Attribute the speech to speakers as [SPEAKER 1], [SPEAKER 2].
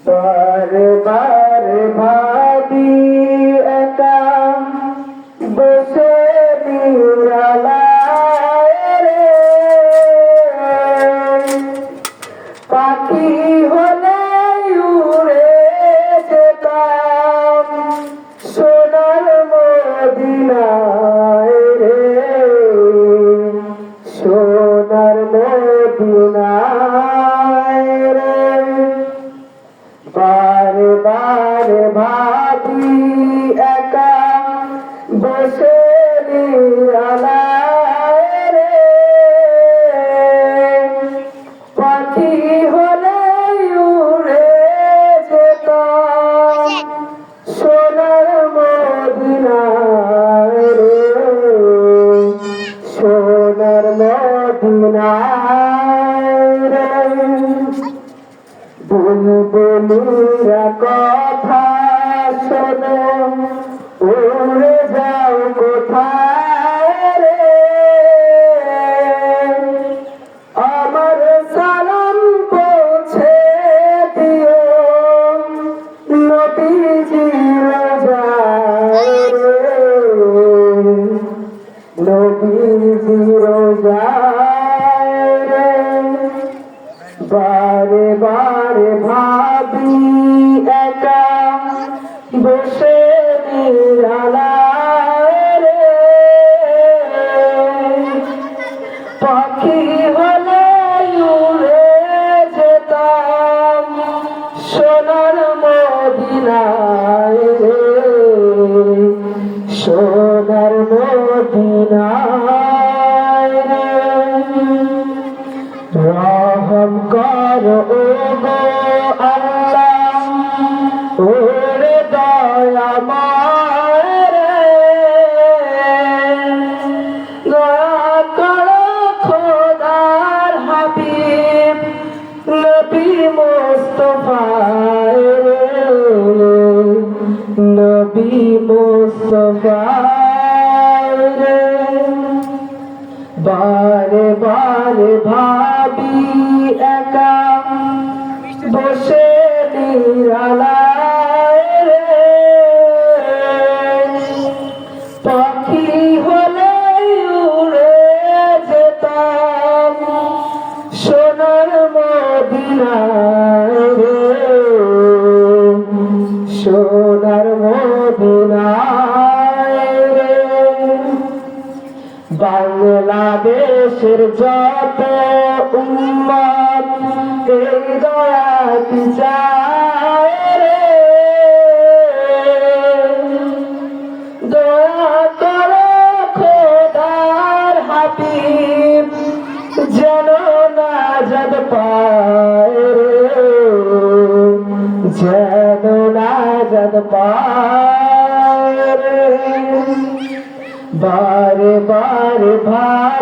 [SPEAKER 1] বারে বারে ভাবি একা বসে রে। পাখি বসে নিরালায় রে পাখি হলে উড়ে যেত সোনার মদিনায় রে। সোনার মদিনায় রে। বুলবুলিরা কথা শোনো। বারে ভাবি একা বসে রে পাখি হলে উড়ে যেতাম সোনার মদিনায় রে। সোনার মদিনায় রে। রহম কর ও গো আল্লাহ, ওরে দয়াময় রে দয়া কর খোদার হাবিব, নবী মুস্তফায় রে নবী মুস্তফায় বারে বারে ভাবি একা বসে পাখি হলে উড়ে যেতাম সোনার মদিনায় সোনার মদিনায় বাংলাদেশের যত উম্মত, এই দয়াতি চায় রে দয়া করো খোদার হাবিব, যেন নাজাদ পায় রে। যেন নাজাদ বারে বারে ভাবি